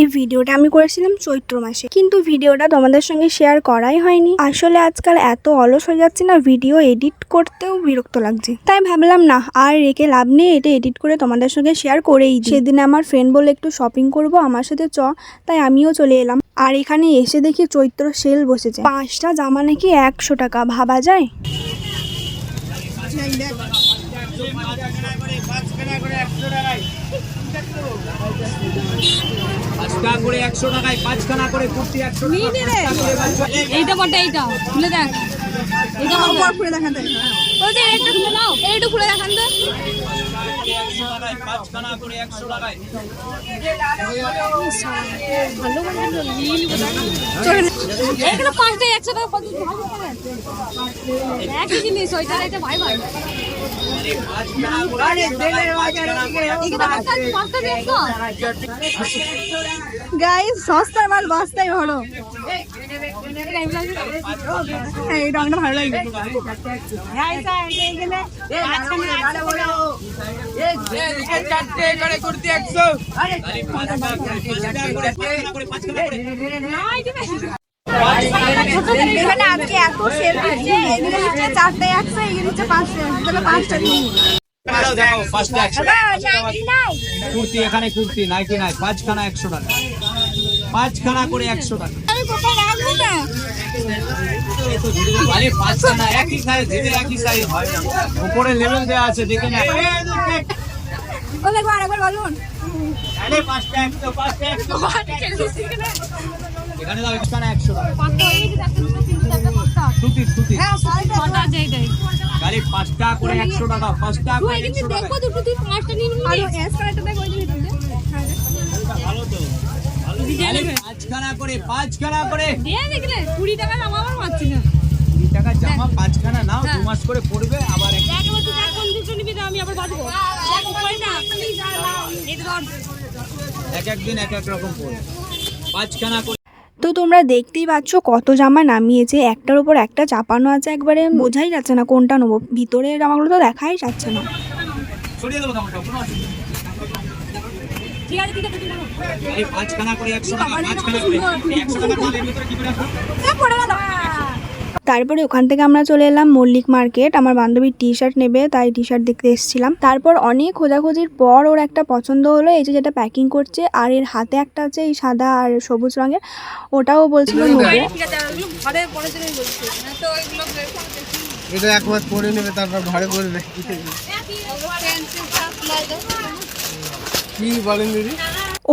এই ভিডিওটা আমি করেছিলাম চৈত্র মাসে। কিন্তু ভিডিওটা তোমাদের সঙ্গে শেয়ার করাই হয়নি। আসলে আজকাল এত অলস হয়ে যাচ্ছে না ভিডিও এডিট করতেও বিরক্ত লাগছে। তাই ভাবলাম, না, আর রেখে লাভ নেই, এটা এডিট করে তোমাদের সঙ্গে শেয়ার করেই। সেদিন আমার ফ্রেন্ড বলে, একটু শপিং করব আমার সাথে, চ। তাই আমিও চলে এলাম। আর এখানে এসে দেখি চৈত্র সেল বসেছে। পাঁচটা জামা নাকি একশো টাকা, ভাবা যায়? পাঁচটা করে একশো টাকায় পাঁচখানা করে কুর্তি একশো এইটা কটা এইটা খুলে দেখ। এইটা কটা খুলে এইটা খুলে নাও এইটা খুলে দেখান তো। একশো টাকায় করে একশো টাকায়। ভালো করে পাঁচটা একশো টাকা কত? ভালো একই জিনিস ওইটা এটা ভাই ভাই গাইস সস্তার মাল বস্তায় ভালো এই রংটা ভালো এখানে আজকে এত সেল দিচ্ছে এগুলো হচ্ছে চারটে একশো এগুলো হচ্ছে পাঁচটা তাহলে পাঁচটা দিন দেখো পাঁচটা একশো। কুর্তি এখানে কুর্তি নাইটি নাই পাঁচখানা একশো টাকা। পাঁচখানা করে একশো টাকা। উপরে লেভেল দেওয়া আছে দেখে না বলুন। পাঁচটা একশো পাঁচটা একশো। এখানে দাও টাকা হয়ে কটা করে একশো টাকা পাঁচটা তুই করে কিন্তু একশো টাকা। দেখো দুটো তুই পাঁচটা নিয়ে নিবি। আরও এস কারেক্টটা দেখো ওই দিকে ভালো তো। পাঁচখানা করে পাঁচখানা করে। দিয়ে দেখলে কুড়ি টাকা জামা আবার পাচ্ছি না। কুড়ি টাকা জামা পাঁচখানা নাও দু মাস করে পড়বে আবার এক- দেখ তুই দেখ কোন দুটো নিবি আমি আবার বাঁচবো দেখ উপরে না। এটা ধর। এক এক দিন এক এক রকম পড়বে। পাঁচখানা করে তো তোমরা দেখতেই পাচ্ছ কত জামা নামিয়েছে। একটার উপর একটা চাপানো আছে একবারে বোঝাই যাচ্ছে না কোনটা নেব। ভিতরে জামাগুলো তো দেখাই যাচ্ছে না। করে তারপরে ওখান থেকে আমরা চলে এলাম মল্লিক মার্কেট। আমার বান্ধবীর টি শার্ট নেবে তাই টি শার্ট দেখতে এসেছিলাম। তারপর অনেক খোঁজাখুঁজির পর ওর একটা পছন্দ হলো এই যে যেটা প্যাকিং করছে আর এর হাতে একটা আছে এই সাদা আর সবুজ রঙের। ওটাও বলছিল নেব। ঠিক আছে ওগুলো ঘরে পরে জন্যই বলছি। না তো ওইগুলো এটা একবার পরে নেবে তারপর ঘরে করবে কি বলেন দিদি?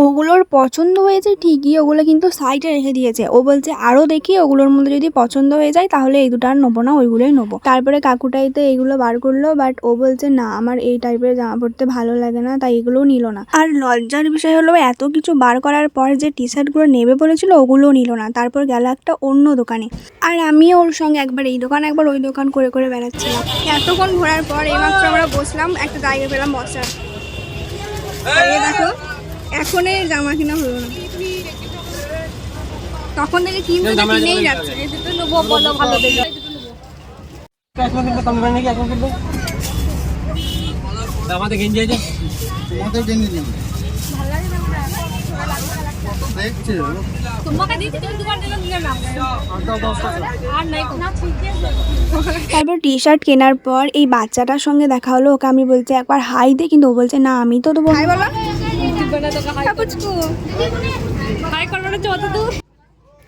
ওগুলোর পছন্দ হয়েছে ঠিকই, ওগুলো কিন্তু সাইডে রেখে দিয়েছে। ও বলছে আরও দেখি, ওগুলোর মধ্যে যদি পছন্দ হয়ে যায়, তাহলে এই দুটো আর নেব না, ওইগুলোই নেব। তারপরে কাকুটাইতে এইগুলো বার করল বাট ও বলছে, না, আমার এই টাইপের জামা পরতে ভালো লাগে না, তাই এগুলোও নিল না। আর লজ্জার বিষয় হলো, এত কিছু বার করার পর যে টি শার্টগুলো নেবে বলেছিল, ওগুলোও নিল না। তারপর গেল একটা অন্য দোকানে। আর আমিও ওর সঙ্গে একবার এই দোকান, একবার ওই দোকান করে করে বেড়াচ্ছিলাম। এতক্ষণ ঘোরার পর এইমাত্র আমরা বসলাম, একটা জায়গা পেলাম বসার। দেখো এখন এই জামা কিনা হলো না। তখন থেকে কিনতে তো কিনেই যাচ্ছে। এই দুটো নেব বলো ভালো দেখে। এখন নাকি? এখন আমাদের গেঞ্জি আছে তোমাদের নাই তারপর টি শার্ট কেনার পর এই বাচ্চাটার সঙ্গে দেখা হলো। ওকে আমি বলছি একবার হাই দে কিন্তু ও বলছে না আমি তো হাই বলো।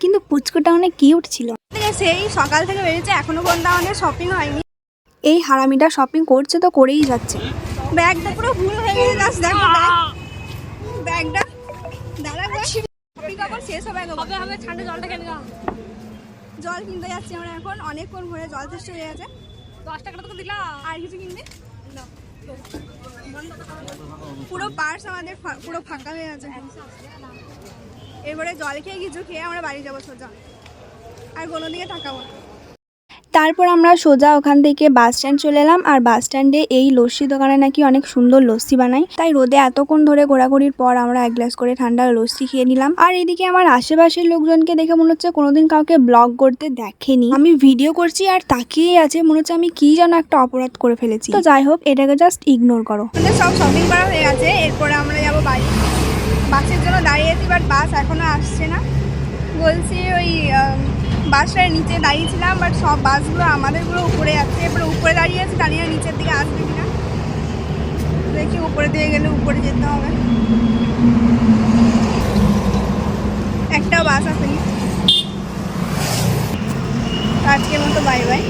কিন্তু পুচকুটা অনেক কিউট ছিল সেই সকাল থেকে বেরিয়েছে এখনও পর্যন্ত আমাদের শপিং হয়নি। এই হারামিটা শপিং করছে তো করেই যাচ্ছে। ব্যাগটা পুরো ভুল হয়ে গেছে জাস্ট দেখো ব্যাগটা দাঁড়া শপিং আবার শেষ হবে একবার। হবে হবে ঠান্ডা জলটা কেন জল কিনতে যাচ্ছি আমরা এখন অনেকক্ষণ ঘুরে জল তেষ্টা হয়ে গেছে। দশ টাকাটা তোকে দিলাম। আর কিছু কিনবে? পুরো পার্স আমাদের পুরো ফাঁকা হয়ে আছে। এবারে জল খেয়ে কিছু খেয়ে আমরা বাড়ি যাব সোজা। আর কোনো দিকে তাকাবো না। তারপর আমরা সোজা ওখান থেকে বাস স্ট্যান্ড চলে এলাম, আর বাস স্ট্যান্ডে এই লস্যি দোকানে নাকি অনেক সুন্দর লস্যি বানায় তাই রোদে এতক্ষণ ধরে ঘোরাঘুরির পর আমরা এক গ্লাস করে ঠান্ডা লস্যি খেয়ে নিলাম। আর এদিকে আমার আশেপাশের লোকজনকে দেখে মনে হচ্ছে কোনোদিন কাউকে ব্লগ করতে দেখেনি। আমি ভিডিও করছি আর তাকিয়েই আছে, মনে হচ্ছে আমি কি যেন একটা অপরাধ করে ফেলেছি। তো যাই হোক, এটাকে জাস্ট ইগনোর করো। সব শপিং করা হয়ে গেছে, এরপরে আমরা যাব বাড়ি। বাসের জন্য দাঁড়িয়েছি বাট বাস এখনও আসছে না। বলছি ওই বাসটার নিচে দাঁড়িয়েছিলাম বাট সব বাসগুলো আমাদেরগুলো উপরে যাচ্ছে। এবার উপরে দাঁড়িয়ে আছে, দাঁড়িয়ে নিচের দিকে আসবে কিনা? দেখি, উপরে দিয়ে গেলে উপরে যেতে হবে। একটা বাস আসেনি। আজকের মতো বাই বাই